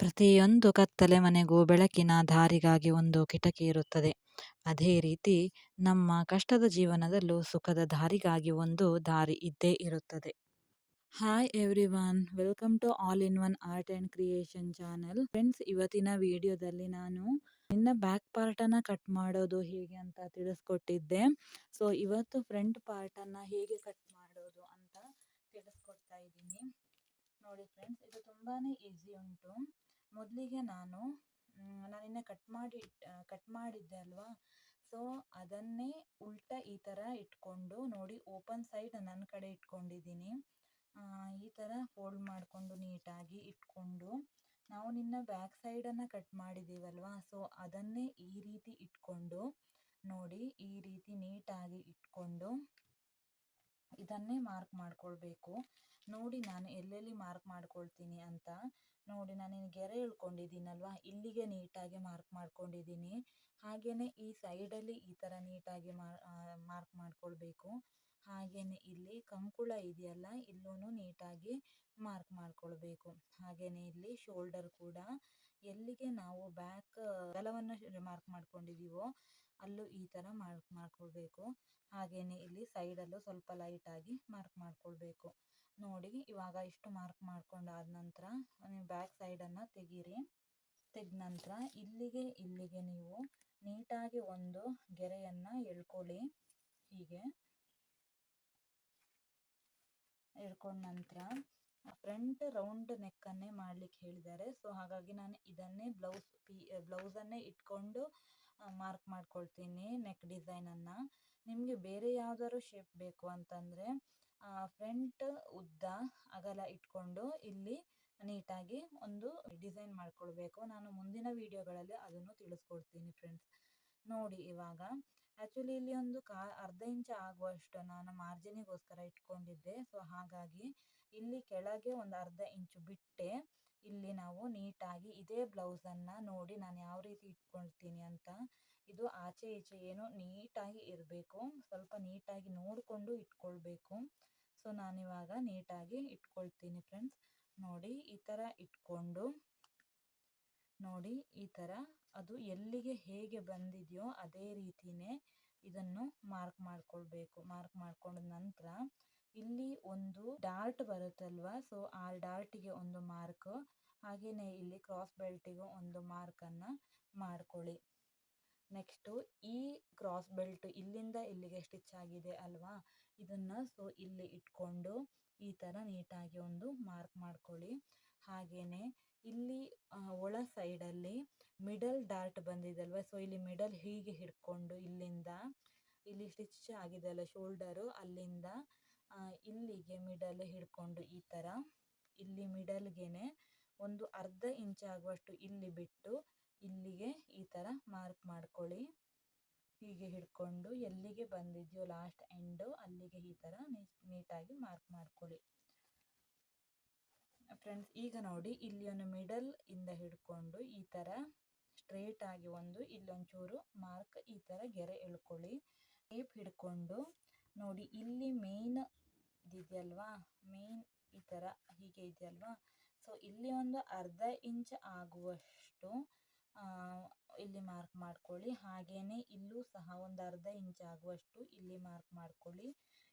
ಪ್ರತಿಯೊಂದು ಕತ್ತಲೆ ಮನೆಗೂ ಬೆಳಕಿನ ದಾರಿಗಾಗಿ ಒಂದು ಕಿಟಕಿ ಇರುತ್ತದೆ. ಅದೇ ರೀತಿ ನಮ್ಮ ಕಷ್ಟದ ಜೀವನದಲ್ಲೂ ಸುಖದ ದಾರಿಗಾಗಿ ಒಂದು ದಾರಿ ಇದ್ದೇ ಇರುತ್ತದೆ. Hi everyone welcome to all in one art and creation channel friends ಇವತ್ತಿನ ವಿಡಿಯೋದಲ್ಲಿ ನಾನು ನಿನ್ನ ಬ್ಯಾಕ್ ಪಾರ್ಟನ್ನು ಕಟ್ ಮಾಡೋದು ಹೇಗೆ ಅಂತ ತಿಳಿಸ್ಕೊಟ್ಟಿದ್ದೆ. ಸೊ ಇವತ್ತು ಫ್ರಂಟ್ ಪಾರ್ಟನ್ನು ಹೇಗೆ ಕಟ್ ಮಾಡೋದು ಅಂತ ತಿಳಿಸ್ಕೊಡ್ತಾ ಇದ್ದೀನಿ. ನೋಡಿ ಫ್ರೆಂಡ್ಸ್ ಇದು ತುಂಬಾ ಈಸಿ ಉಂಟು. ಮೊದಲಿಗೆ ನಾನು ನಾನಿನ್ನ ಕಟ್ ಮಾಡಿ ಕಟ್ ಮಾಡಿದ್ದೆ ಅಲ್ವಾ? ಸೊ ಅದನ್ನೇ ಉಲ್ಟಾ ಈ ಥರ ಇಟ್ಕೊಂಡು ನೋಡಿ ಓಪನ್ ಸೈಡ್ ನನ್ನ ಕಡೆ ಇಟ್ಕೊಂಡಿದ್ದೀನಿ. ಈ ಥರ ಫೋಲ್ಡ್ ಮಾಡಿಕೊಂಡು ನೀಟಾಗಿ ಇಟ್ಕೊಂಡು ನಾವು ನಿನ್ನ ಬ್ಯಾಕ್ ಸೈಡನ್ನು ಕಟ್ ಮಾಡಿದ್ದೀವಲ್ವಾ ಸೊ ಅದನ್ನೇ ಈ ರೀತಿ ಇಟ್ಕೊಂಡು ನೋಡಿ ಈ ರೀತಿ ನೀಟಾಗಿ ಇಟ್ಕೊಂಡು ಇದನ್ನೇ ಮಾರ್ಕ್ ಮಾಡ್ಕೊಳ್ಬೇಕು. ನೋಡಿ ನಾನು ಎಲ್ಲೆಲ್ಲಿ ಮಾರ್ಕ್ ಮಾಡ್ಕೊಳ್ತೀನಿ ಅಂತ ನೋಡಿ ನಾನು ಗೆರೆ ಇಳ್ಕೊಂಡಿದ್ದೀನಲ್ವಾ ಇಲ್ಲಿಗೆ ನೀಟಾಗಿ ಮಾರ್ಕ್ ಮಾಡ್ಕೊಂಡಿದ್ದೀನಿ. ಹಾಗೆಯೇ ಈ ಸೈಡಲ್ಲಿ ಈ ಥರ ನೀಟಾಗಿ ಮಾರ್ಕ್ ಮಾಡ್ಕೊಳ್ಬೇಕು. ಹಾಗೆಯೇ ಇಲ್ಲಿ ಕಂಕುಳ ಇದೆಯಲ್ಲ ಇಲ್ಲೂ ನೀಟಾಗಿ ಮಾರ್ಕ್ ಮಾಡ್ಕೊಳ್ಬೇಕು. ಹಾಗೆಯೇ ಇಲ್ಲಿ ಶೋಲ್ಡರ್ ಕೂಡ. ಎಲ್ಲಿಗೆ ನಾವು ಬ್ಯಾಕ್ ಗಲವನ್ನು ಮಾರ್ಕ್ ಮಾಡ್ಕೊಂಡಿದ್ದೀವೋ ಅಲ್ಲೂ ಈ ಥರ ಮಾರ್ಕ್ ಮಾಡ್ಕೊಳ್ಬೇಕು. ಹಾಗೆಯೇ ಇಲ್ಲಿ ಸೈಡಲ್ಲೂ ಸ್ವಲ್ಪ ಲೈಟಾಗಿ ಮಾರ್ಕ್ ಮಾಡ್ಕೊಳ್ಬೇಕು. ನೋಡಿ, ಇವಾಗ ಇಷ್ಟು ಮಾರ್ಕ್ ಮಾಡ್ಕೊಂಡಾದ ನಂತರ ನೀವು ಬ್ಯಾಕ್ ಸೈಡನ್ನು ತೆಗೀರಿ. ತೆಗೆದ ನಂತರ ಇಲ್ಲಿಗೆ ಇಲ್ಲಿಗೆ ನೀವು ನೀಟಾಗಿ ಒಂದು ಗೆರೆಯನ್ನು ಎಳ್ಕೊಳ್ಳಿ. ಹೀಗೆ. ಎಳ್ಕೊಂಡ ನಂತರ ಫ್ರಂಟ್ ರೌಂಡ್ ನೆಕ್ಕನ್ನೇ ಮಾಡಲಿಕ್ಕೆ ಹೇಳಿದ್ದಾರೆ. ಸೊ ಹಾಗಾಗಿ ನಾನು ಇದನ್ನೇ ಬ್ಲೌಸ್ ಪೀ ಬ್ಲೌಸನ್ನೇ ಇಟ್ಕೊಂಡು ಮಾರ್ಕ್ ಮಾಡ್ಕೊಳ್ತೀನಿ ನೆಕ್ ಡಿಸೈನನ್ನು ನಿಮಗೆ ಬೇರೆ ಯಾವ್ದಾದ್ರು ಶೇಪ್ ಬೇಕು ಅಂತಂದರೆ ಫ್ರಂಟ್ ಉದ್ದ ಅಗಲ ಇಟ್ಕೊಂಡು ಇಲ್ಲಿ ನೀಟಾಗಿ ಒಂದು ಡಿಸೈನ್ ಮಾಡ್ಕೊಳ್ಬೇಕು. ನಾನು ಮುಂದಿನ ವಿಡಿಯೋಗಳಲ್ಲಿ ಅದನ್ನು ತಿಳಿಸ್ಕೊಡ್ತೀನಿ ಫ್ರೆಂಡ್ಸ್ ನೋಡಿ ಇವಾಗ ಆ್ಯಕ್ಚುಲಿ ಇಲ್ಲಿ ಒಂದು ಕಾ, ಅರ್ಧ ಇಂಚು ಆಗುವಷ್ಟು ನಾನು ಮಾರ್ಜಿನಿಗೋಸ್ಕರ ಇಟ್ಕೊಂಡಿದ್ದೆ. ಸೊ ಹಾಗಾಗಿ ಇಲ್ಲಿ ಕೆಳಗೆ ಒಂದು ಅರ್ಧ ಇಂಚು ಬಿಟ್ಟೆ ಇಲ್ಲಿ ನಾವು ನೀಟಾಗಿ ಇದೇ ಬ್ಲೌಸನ್ನು ನೋಡಿ ನಾನು ಯಾವ ರೀತಿ ಇಟ್ಕೊಳ್ತೀನಿ ಅಂತ. ಇದು ಆಚೆ ಈಚೆ ಏನು ನೀಟಾಗಿ ಇರಬೇಕು. ಸ್ವಲ್ಪ ನೀಟಾಗಿ ನೋಡಿಕೊಂಡು ಇಟ್ಕೊಳ್ಬೇಕು. ಸೊ, ನಾನಿವಾಗ ನೀಟಾಗಿ ಇಟ್ಕೊಳ್ತೀನಿ ಫ್ರೆಂಡ್ಸ್. ನೋಡಿ, ಈ ಥರ ಇಟ್ಕೊಂಡು, ನೋಡಿ, ಈ ಥರ. ಅದು ಎಲ್ಲಿಗೆ ಹೇಗೆ ಬಂದಿದೆಯೋ ಅದೇ ರೀತಿಯೇ ಇದನ್ನು ಮಾರ್ಕ್ ಮಾಡ್ಕೊಳ್ಬೇಕು. ಮಾರ್ಕ್ ಮಾಡ್ಕೊಂಡ ನಂತರ ಇಲ್ಲಿ ಒಂದು ಡಾರ್ಟ್ ಬರುತ್ತಲ್ವಾ? ಸೊ, ಆ ಡಾರ್ಟಿಗೆ ಒಂದು ಮಾರ್ಕ್. ಹಾಗೆಯೇ ಇಲ್ಲಿ ಕ್ರಾಸ್ ಬೆಲ್ಟಿಗೂ ಒಂದು ಮಾರ್ಕನ್ನು ಮಾಡ್ಕೊಳ್ಳಿ. ನೆಕ್ಸ್ಟು ಈ ಕ್ರಾಸ್ ಬೆಲ್ಟ್ ಇಲ್ಲಿಂದ ಇಲ್ಲಿಗೆ ಸ್ಟಿಚ್ ಆಗಿದೆ ಅಲ್ವಾ? ಇದನ್ನು ಸೊ ಇಲ್ಲಿ ಇಟ್ಕೊಂಡು ಈ ಥರ ನೀಟಾಗಿ ಒಂದು ಮಾರ್ಕ್ ಮಾಡ್ಕೊಳ್ಳಿ. ಹಾಗೆಯೇ ಇಲ್ಲಿ ಒಳ ಸೈಡಲ್ಲಿ ಮಿಡಲ್ ಡಾರ್ಟ್ ಬಂದಿದಲ್ವ ಸೊ ಇಲ್ಲಿ ಮಿಡಲ್ ಹೀಗೆ ಹಿಡ್ಕೊಂಡು ಇಲ್ಲಿಂದ, ಇಲ್ಲಿ ಸ್ಟಿಚ್ ಆಗಿದೆ ಅಲ್ಲ ಶೋಲ್ಡರು, ಅಲ್ಲಿಂದ ಇಲ್ಲಿಗೆ ಮಿಡಲ್ ಹಿಡ್ಕೊಂಡು ಈ ಥರ ಇಲ್ಲಿ ಮಿಡಲ್ಗೆ ಒಂದು ಅರ್ಧ ಇಂಚ್ ಆಗುವಷ್ಟು ಇಲ್ಲಿ ಬಿಟ್ಟು ಇಲ್ಲಿಗೆ ಈ ಥರ ಮಾರ್ಕ್ ಮಾಡ್ಕೊಳ್ಳಿ. ಹೀಗೆ ಹಿಡ್ಕೊಂಡು ಎಲ್ಲಿಗೆ ಬಂದಿದೆಯೋ ಲಾಸ್ಟ್ ಎಂಡು ಅಲ್ಲಿಗೆ ಈ ಥರ ನೀಟಾಗಿ ಮಾರ್ಕ್ ಮಾಡ್ಕೊಳ್ಳಿ. ಫ್ರೆಂಡ್ಸ್ ಈಗ ನೋಡಿ ಇಲ್ಲಿ ಒಂದು ಮಿಡಲ್ ಇಂದ ಹಿಡ್ಕೊಂಡು ಈ ಥರ ಸ್ಟ್ರೇಟ್ ಆಗಿ ಒಂದು ಇಲ್ಲೊಂಚೂರು ಮಾರ್ಕ್ ಈ ಥರ ಗೆರೆ ಎಳ್ಕೊಳ್ಳಿ. ಟೇಪ್ ಹಿಡ್ಕೊಂಡು ನೋಡಿ ಇಲ್ಲಿ ಮೇನ್ ಇದೆಯಲ್ವಾ ಮೇನ್ ಈ ಥರ ಹೀಗೆ ಇದೆಯಲ್ವಾ? ಸೊ ಇಲ್ಲಿ ಒಂದು ಅರ್ಧ ಇಂಚ್ ಆಗುವಷ್ಟು ಇಲ್ಲಿ ಮಾರ್ಕ್ ಮಾಡ್ಕೊಳ್ಳಿ. ಹಾಗೆಯೇ ಇಲ್ಲೂ ಸಹ ಒಂದು ಅರ್ಧ ಇಂಚ್ ಆಗುವಷ್ಟು ಇಲ್ಲಿ ಮಾರ್ಕ್ ಮಾಡ್ಕೊಳ್ಳಿ.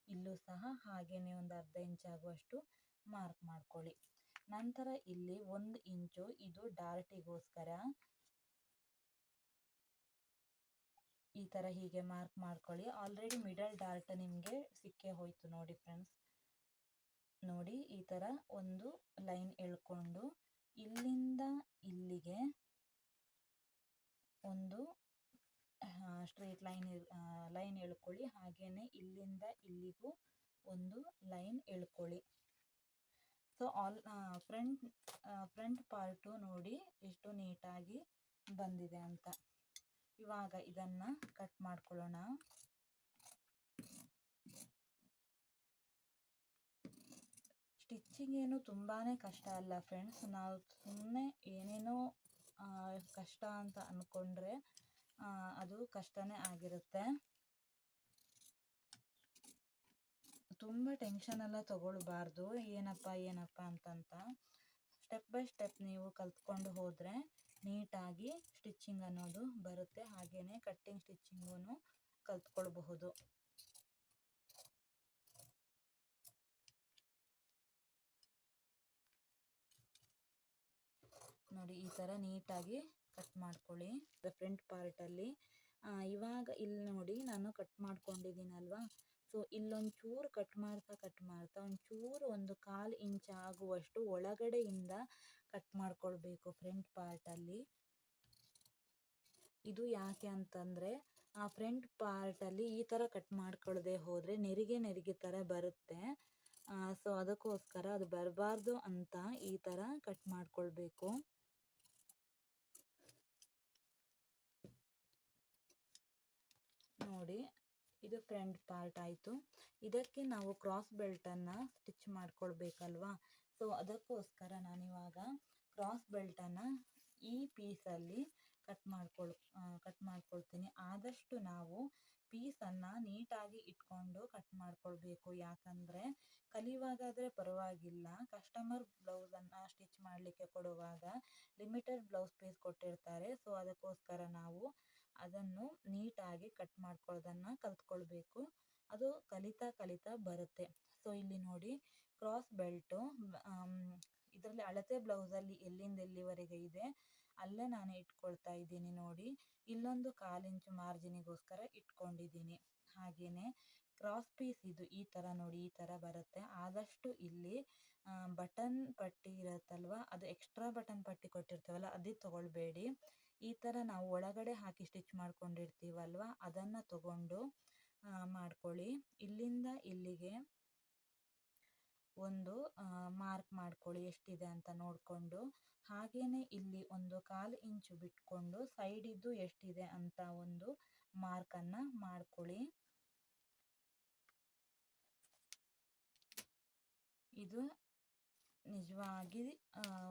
ಇಲ್ಲೂ ಸಹ ಹಾಗೆಯೇ ಒಂದು ಅರ್ಧ ಇಂಚ್ ಆಗುವಷ್ಟು ಮಾರ್ಕ್ ಮಾಡ್ಕೊಳ್ಳಿ. ನಂತರ ಇಲ್ಲಿ ಒಂದು ಇಂಚು ಇದು ಡಾರ್ಟಿಗೋಸ್ಕರ ಈ ಥರ ಹೀಗೆ ಮಾರ್ಕ್ ಮಾಡ್ಕೊಳ್ಳಿ. ಆಲ್ರೆಡಿ ಮಿಡಲ್ ಡಾರ್ಟ್ ನಿಮಗೆ ಸಿಕ್ಕೇ ಹೋಯಿತು ನೋಡಿ ಫ್ರೆಂಡ್ಸ್ ನೋಡಿ ಈ ಥರ ಒಂದು ಲೈನ್ ಎಳ್ಕೊಂಡು ಇಲ್ಲಿಂದ ಇಲ್ಲಿಗೆ ಒಂದು ಸ್ಟ್ರೇಟ್ ಲೈನ್ ಲೈನ್ ಎಳ್ಕೊಳ್ಳಿ. ಹಾಗೆಯೇ ಇಲ್ಲಿಂದ ಇಲ್ಲಿಗೂ ಒಂದು line ಎಳ್ಕೊಳ್ಳಿ. So all front front part ನೋಡಿ ಎಷ್ಟು ನೀಟಾಗಿ ಬಂದಿದೆ ಅಂತ. ಇವಾಗ ಇದನ್ನು ಕಟ್ ಮಾಡ್ಕೊಳ್ಳೋಣ. ಸ್ಟಿಚ್ಚಿಂಗ್ ಏನು ತುಂಬಾ ಕಷ್ಟ ಅಲ್ಲ ಫ್ರೆಂಡ್ಸ್ ನಾವು ಸುಮ್ಮನೆ ಏನೇನೋ ಕಷ್ಟ ಅಂತ ಅಂದ್ಕೊಂಡ್ರೆ ಅದು ಕಷ್ಟನೇ ಆಗಿರುತ್ತೆ. ತುಂಬ ಟೆನ್ಷನ್ ಎಲ್ಲ ತಗೊಳ್ಬಾರ್ದು. ಏನಪ್ಪ ಏನಪ್ಪ ಅಂತಂತ. ಸ್ಟೆಪ್ ಬೈ ಸ್ಟೆಪ್ ನೀವು ಕಲ್ತ್ಕೊಂಡು ಹೋದರೆ ನೀಟಾಗಿ ಸ್ಟಿಚ್ಚಿಂಗ್ ಅನ್ನೋದು ಬರುತ್ತೆ. ಹಾಗೆಯೇ ಕಟ್ಟಿಂಗ್ ಸ್ಟಿಚ್ಚಿಂಗೂ ಕಲ್ತ್ಕೊಳ್ಬಹುದು. ನೋಡಿ, ಈ ಥರ ನೀಟಾಗಿ ಕಟ್ ಮಾಡ್ಕೊಳ್ಳಿ. ಫ್ರಂಟ್ ಪಾರ್ಟಲ್ಲಿ ಇವಾಗ ಇಲ್ಲಿ ನೋಡಿ, ನಾನು ಕಟ್ ಮಾಡ್ಕೊಂಡಿದ್ದೀನಲ್ವಾ? ಸೊ ಇಲ್ಲೊಂಚೂರು ಕಟ್ ಮಾಡ್ತಾ ಕಟ್ ಮಾಡ್ತಾ, ಒಂಚೂರು ಒಂದು ಕಾಲು ಇಂಚ್ ಆಗುವಷ್ಟು ಒಳಗಡೆಯಿಂದ ಕಟ್ ಮಾಡ್ಕೊಳ್ಬೇಕು ಫ್ರಂಟ್ ಪಾರ್ಟಲ್ಲಿ ಇದು ಯಾಕೆ ಅಂತಂದರೆ, ಆ ಫ್ರಂಟ್ ಪಾರ್ಟಲ್ಲಿ ಈ ಥರ ಕಟ್ ಮಾಡ್ಕೊಳ್ಳದೆ ಹೋದರೆ ನೆರಿಗೆ ನೆರಿಗೆ ಥರ ಬರುತ್ತೆ. ಸೊ ಅದಕ್ಕೋಸ್ಕರ ಅದು ಬರಬಾರ್ದು ಅಂತ ಈ ಥರ ಕಟ್ ಮಾಡ್ಕೊಳ್ಬೇಕು. ನೋಡಿ, ಇದು ಫ್ರಂಟ್ ಪಾರ್ಟ್ ಆಯಿತು. ಇದಕ್ಕೆ ನಾವು ಕ್ರಾಸ್ ಬೆಲ್ಟನ್ನು ಸ್ಟಿಚ್ ಮಾಡ್ಕೊಳ್ಬೇಕಲ್ವಾ? ಸೊ ಅದಕ್ಕೋಸ್ಕರ ನಾನಿವಾಗ ಕ್ರಾಸ್ ಬೆಲ್ಟನ್ನು ಈ ಪೀಸಲ್ಲಿ ಕಟ್ ಮಾಡ್ಕೊಳ್ ಕಟ್ ಮಾಡ್ಕೊಳ್ತೀನಿ. ಆದಷ್ಟು ನಾವು ಪೀಸನ್ನು ನೀಟಾಗಿ ಇಟ್ಕೊಂಡು ಕಟ್ ಮಾಡ್ಕೊಳ್ಬೇಕು. ಯಾಕಂದರೆ ಕಲಿಯುವಾಗಾದರೆ ಪರವಾಗಿಲ್ಲ. ಕಸ್ಟಮರ್ ಬ್ಲೌಸನ್ನು ಸ್ಟಿಚ್ ಮಾಡಲಿಕ್ಕೆ ಕೊಡುವಾಗ ಲಿಮಿಟೆಡ್ ಬ್ಲೌಸ್ ಪೀಸ್ ಕೊಟ್ಟಿರ್ತಾರೆ. ಸೊ ಅದಕ್ಕೋಸ್ಕರ ನಾವು ಅದನ್ನು ನೀಟಾಗಿ ಕಟ್ ಮಾಡ್ಕೊಳ್ಳೋದನ್ನು ಕಲ್ತ್ಕೊಳ್ಬೇಕು. ಅದು ಕಲಿತಾ ಕಲಿತಾ ಬರುತ್ತೆ. ಸೊ ಇಲ್ಲಿ ನೋಡಿ ಕ್ರಾಸ್ ಬೆಲ್ಟು ಇದರಲ್ಲಿ ಅಳತೆ ಬ್ಲೌಸಲ್ಲಿ ಎಲ್ಲಿಂದ ಎಲ್ಲಿವರೆಗೆ ಇದೆ ಅಲ್ಲೇ ನಾನು ಇಟ್ಕೊಳ್ತಾ ಇದ್ದೀನಿ ನೋಡಿ. ಇಲ್ಲೊಂದು ಕಾಲಿಂಚು ಮಾರ್ಜಿನಿಗೋಸ್ಕರ ಇಟ್ಕೊಂಡಿದ್ದೀನಿ. ಹಾಗೆಯೇ ಕ್ರಾಸ್ ಪೀಸ್ ಇದು ಈ ಥರ ನೋಡಿ, ಈ ಥರ ಬರುತ್ತೆ. ಆದಷ್ಟು ಇಲ್ಲಿ ಬಟನ್ ಪಟ್ಟಿ ಇರುತ್ತಲ್ವ? ಅದು ಎಕ್ಸ್ಟ್ರಾ ಬಟನ್ ಪಟ್ಟಿ ಕೊಟ್ಟಿರ್ತೇವಲ್ಲ, ಅದು ತೊಗೊಳ್ಬೇಡಿ. ಈ ಥರ ನಾವು ಒಳಗಡೆ ಹಾಕಿ ಸ್ಟಿಚ್ ಮಾಡ್ಕೊಂಡಿರ್ತೀವಲ್ವ? ಅದನ್ನು ತಗೊಂಡು ಮಾಡ್ಕೊಳ್ಳಿ. ಇಲ್ಲಿಂದ ಇಲ್ಲಿಗೆ ಒಂದು ಮಾರ್ಕ್ ಮಾಡ್ಕೊಳ್ಳಿ ಎಷ್ಟಿದೆ ಅಂತ ನೋಡಿಕೊಂಡು. ಹಾಗೆಯೇ ಇಲ್ಲಿ ಒಂದು ಕಾಲು ಇಂಚು ಬಿಟ್ಕೊಂಡು ಸೈಡಿದ್ದು ಎಷ್ಟಿದೆ ಅಂತ ಒಂದು ಮಾರ್ಕನ್ನು ಮಾಡ್ಕೊಳ್ಳಿ. ಇದು ನಿಜವಾಗಿ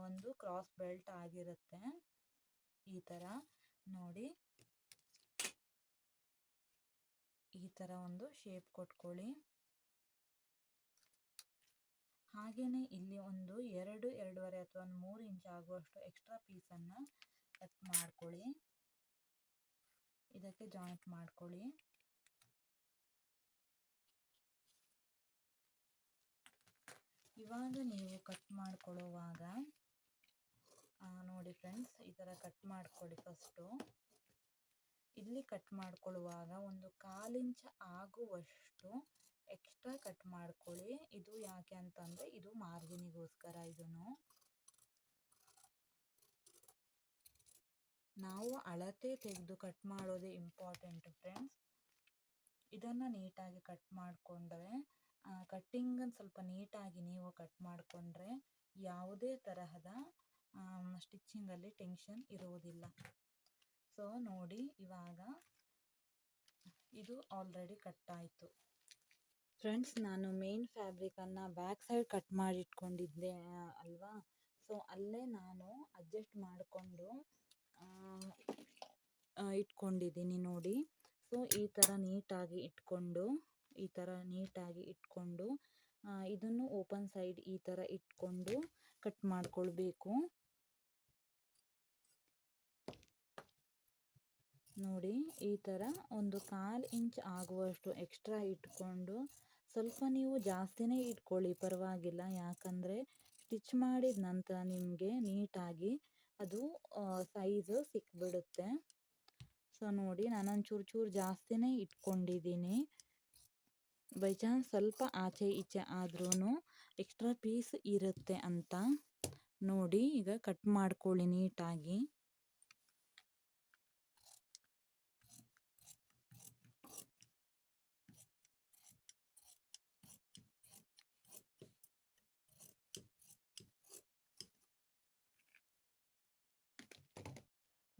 ಒಂದು ಕ್ರಾಸ್ ಬೆಲ್ಟ್ ಆಗಿರುತ್ತೆ. ಈ ಥರ ನೋಡಿ. ಈ ಥರ ಒಂದು ಶೇಪ್ ಕೊಟ್ಕೊಳ್ಳಿ. ಹಾಗೆಯೇ ಇಲ್ಲಿ ಒಂದು ಎರಡು, ಎರಡೂವರೆ ಅಥವಾ ಒಂದು ಮೂರು ಇಂಚ್ ಆಗುವಷ್ಟು ಎಕ್ಸ್ಟ್ರಾ ಪೀಸನ್ನು ಕಟ್ ಮಾಡ್ಕೊಳ್ಳಿ. ಇದಕ್ಕೆ ಜಾಯಿಂಟ್ ಮಾಡ್ಕೊಳ್ಳಿ. ಇವಾಗ ನೀವು ಕಟ್ ಮಾಡ್ಕೊಳ್ಳುವಾಗ ನೋಡಿ ಫ್ರೆಂಡ್ಸ್ ಈ ಥರ ಕಟ್ ಮಾಡ್ಕೊಳ್ಳಿ ಫಸ್ಟು ಇಲ್ಲಿ ಕಟ್ ಮಾಡ್ಕೊಳ್ಳುವಾಗ ಒಂದು ಕಾಲಿಂಚ ಆಗುವಷ್ಟು ಎಕ್ಸ್ಟ್ರಾ ಕಟ್ ಮಾಡ್ಕೊಳ್ಳಿ. ಇದು ಯಾಕೆ ಅಂತಂದರೆ ಇದು ಮಾರ್ಜಿನಿಗೋಸ್ಕರ ಇದನ್ನು. ನಾವು ಅಳತೆ ತೆಗೆದು ಕಟ್ ಮಾಡೋದೇ ಇಂಪಾರ್ಟೆಂಟ್ ಫ್ರೆಂಡ್ಸ್ ಇದನ್ನು ನೀಟಾಗಿ ಕಟ್ ಮಾಡಿಕೊಂಡ್ರೆ ಕಟ್ಟಿಂಗನ್ನು ಸ್ವಲ್ಪ ನೀಟಾಗಿ ನೀವು ಕಟ್ ಮಾಡಿಕೊಂಡ್ರೆ ಯಾವುದೇ ತರಹದ ಸ್ಟಿಚ್ಚಿಂಗಲ್ಲಿ ಟೆನ್ಷನ್ ಇರುವುದಿಲ್ಲ. ಸೊ ನೋಡಿ, ಇವಾಗ ಇದು ಆಲ್ರೆಡಿ ಕಟ್ ಆಯಿತು. ಫ್ರೆಂಡ್ಸ್ ನಾನು ಮೇನ್ ಫ್ಯಾಬ್ರಿಕನ್ನು ಬ್ಯಾಕ್ ಸೈಡ್ ಕಟ್ ಮಾಡಿ ಇಟ್ಕೊಂಡಿದ್ದೆ ಅಲ್ವಾ? ಸೊ ಅಲ್ಲೇ ನಾನು ಅಡ್ಜಸ್ಟ್ ಮಾಡಿಕೊಂಡು ಇಟ್ಕೊಂಡಿದ್ದೀನಿ ನೋಡಿ. ಸೊ ಈ ಥರ ನೀಟಾಗಿ ಇಟ್ಕೊಂಡು, ಈ ಥರ ನೀಟಾಗಿ ಇಟ್ಕೊಂಡು ಇದನ್ನು ಓಪನ್ ಸೈಡ್ ಈ ಥರ ಇಟ್ಕೊಂಡು ಕಟ್ ಮಾಡ್ಕೊಳ್ಬೇಕು. ನೋಡಿ, ಈ ಥರ ಒಂದು ಕಾಲು ಇಂಚ್ ಆಗುವಷ್ಟು ಎಕ್ಸ್ಟ್ರಾ ಇಟ್ಕೊಂಡು ಸ್ವಲ್ಪ ನೀವು ಜಾಸ್ತಿನೇ ಇಟ್ಕೊಳ್ಳಿ, ಪರವಾಗಿಲ್ಲ. ಯಾಕಂದರೆ ಸ್ಟಿಚ್ ಮಾಡಿದ ನಂತರ ನಿಮಗೆ ನೀಟಾಗಿ ಅದು ಸೈಜು ಸಿಕ್ಬಿಡುತ್ತೆ. ಸೊ ನೋಡಿ ನಾನೊಂದು ಚೂರು ಚೂರು ಜಾಸ್ತಿನೇ ಇಟ್ಕೊಂಡಿದ್ದೀನಿ. ಬೈ ಚಾನ್ಸ್ ಸ್ವಲ್ಪ ಆಚೆ ಈಚೆ ಆದ್ರೂ ಎಕ್ಸ್ಟ್ರಾ ಪೀಸ್ ಇರುತ್ತೆ ಅಂತ. ನೋಡಿ, ಈಗ ಕಟ್ ಮಾಡ್ಕೊಳ್ಳಿ ನೀಟಾಗಿ.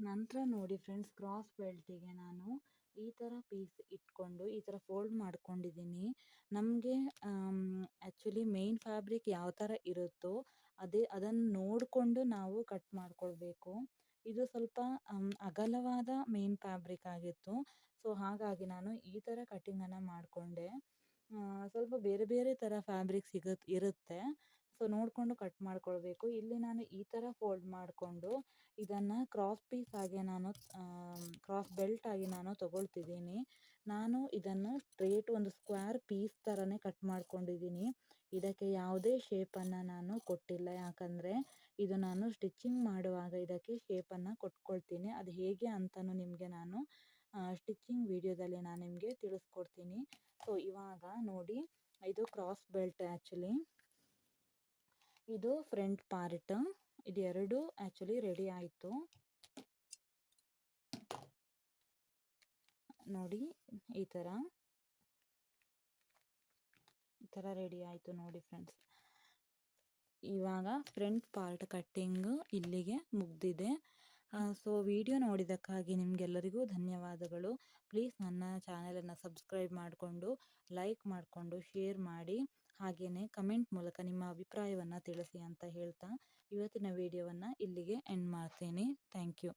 ನಂತರ ನೋಡಿ ಫ್ರೆಂಡ್ಸ್ ಕ್ರಾಸ್ ಬೆಲ್ಟಿಗೆ ನಾನು ಈ ಥರ ಪೀಸ್ ಇಟ್ಕೊಂಡು, ಈ ಥರ ಫೋಲ್ಡ್ ಮಾಡ್ಕೊಂಡಿದ್ದೀನಿ. ನಮಗೆ ಆ್ಯಕ್ಚುಲಿ ಮೇನ್ ಫ್ಯಾಬ್ರಿಕ್ ಯಾವ ಥರ ಇರುತ್ತೋ ಅದೇ ಅದನ್ನು ನೋಡಿಕೊಂಡು ನಾವು ಕಟ್ ಮಾಡ್ಕೊಳ್ಬೇಕು. ಇದು ಸ್ವಲ್ಪ ಅಗಲವಾದ ಮೇನ್ ಫ್ಯಾಬ್ರಿಕ್ ಆಗಿತ್ತು. ಸೊ ಹಾಗಾಗಿ ನಾನು ಈ ಥರ ಕಟ್ಟಿಂಗನ್ನು ಮಾಡಿಕೊಂಡೆ. ಸ್ವಲ್ಪ ಬೇರೆ ಬೇರೆ ಥರ ಫ್ಯಾಬ್ರಿಕ್ ಸಿಗುತ್ತೆ ಇರುತ್ತೆ. ಸೊ, ನೋಡಿಕೊಂಡು ಕಟ್ ಮಾಡ್ಕೊಳ್ಬೇಕು. ಇಲ್ಲಿ ನಾನು ಈ ಥರ ಫೋಲ್ಡ್ ಮಾಡಿಕೊಂಡು ಇದನ್ನು ಕ್ರಾಸ್ ಪೀಸ್ ಆಗಿ ನಾನು ಕ್ರಾಸ್ ಬೆಲ್ಟ್ ಆಗಿ ನಾನು ತಗೊಳ್ತಿದ್ದೀನಿ. ನಾನು ಇದನ್ನು ಸ್ಟ್ರೇಟ್ ಒಂದು ಸ್ಕ್ವೇರ್ ಪೀಸ್ ಥರನೇ ಕಟ್ ಮಾಡ್ಕೊಂಡಿದ್ದೀನಿ. ಇದಕ್ಕೆ ಯಾವುದೇ ಶೇಪನ್ನು ನಾನು ಕೊಟ್ಟಿಲ್ಲ. ಯಾಕಂದರೆ ಇದು ನಾನು ಸ್ಟಿಚ್ಚಿಂಗ್ ಮಾಡುವಾಗ ಇದಕ್ಕೆ ಶೇಪನ್ನು ಕೊಟ್ಕೊಳ್ತೀನಿ. ಅದು ಹೇಗೆ ಅಂತಲೂ ನಿಮಗೆ ನಾನು ಸ್ಟಿಚ್ಚಿಂಗ್ ವಿಡಿಯೋದಲ್ಲಿ ನಾನು ನಿಮಗೆ ತಿಳಿಸ್ಕೊಡ್ತೀನಿ. ಸೊ, ಇವಾಗ ನೋಡಿ, ಇದು ಕ್ರಾಸ್ ಬೆಲ್ಟ್ ಆ್ಯಕ್ಚುಲಿ. ಇದು ಫ್ರಂಟ್ ಪಾರ್ಟ್ ಇದು ಎರಡು ಆ್ಯಕ್ಚುಲಿ ರೆಡಿ ಆಯಿತು. ನೋಡಿ, ಈ ಥರ ಈ ಥರ ರೆಡಿ ಆಯಿತು ನೋಡಿ ಫ್ರೆಂಡ್ಸ್ ಇವಾಗ ಫ್ರಂಟ್ ಪಾರ್ಟ್ ಕಟ್ಟಿಂಗ್ ಇಲ್ಲಿಗೆ ಮುಗ್ದಿದೆ. ಸೊ ವಿಡಿಯೋ ನೋಡಿದ್ದಕ್ಕಾಗಿ ನಿಮಗೆಲ್ಲರಿಗೂ ಧನ್ಯವಾದಗಳು. ಪ್ಲೀಸ್ ನನ್ನ ಚಾನಲನ್ನು ಸಬ್ಸ್ಕ್ರೈಬ್ ಮಾಡಿಕೊಂಡು ಲೈಕ್ ಮಾಡಿಕೊಂಡು ಶೇರ್ ಮಾಡಿ. ಹಾಗೆಯೇ ಕಮೆಂಟ್ ಮೂಲಕ ನಿಮ್ಮ ಅಭಿಪ್ರಾಯವನ್ನು ತಿಳಿಸಿ ಅಂತ ಹೇಳ್ತಾ ಇವತ್ತಿನ ವಿಡಿಯೋವನ್ನು ಇಲ್ಲಿಗೆ ಎಂಡ್ ಮಾಡ್ತೀನಿ. Thank you.